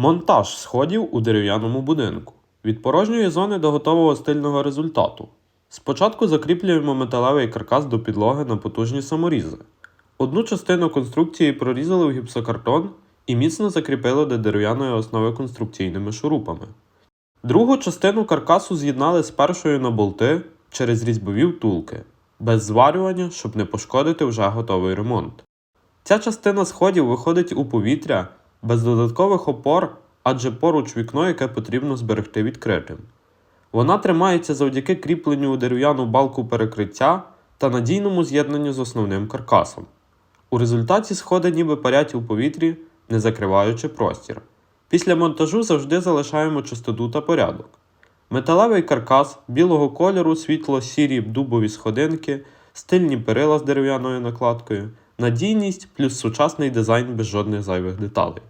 Монтаж сходів у дерев'яному будинку. Від порожньої зони до готового стильного результату. Спочатку закріплюємо металевий каркас до підлоги на потужні саморізи. Одну частину конструкції прорізали в гіпсокартон і міцно закріпили до дерев'яної основи конструкційними шурупами. Другу частину каркасу з'єднали з першою на болти через різьбові втулки, без зварювання, щоб не пошкодити вже готовий ремонт. Ця частина сходів виходить у повітря без додаткових опор, адже поруч вікно, яке потрібно зберегти відкритим. Вона тримається завдяки кріпленню у дерев'яну балку перекриття та надійному з'єднанню з основним каркасом. У результаті сходи ніби парять у повітрі, не закриваючи простір. Після монтажу завжди залишаємо чистоту та порядок. Металевий каркас білого кольору, світло-сірі дубові сходинки, стильні перила з дерев'яною накладкою, надійність плюс сучасний дизайн без жодних зайвих деталей.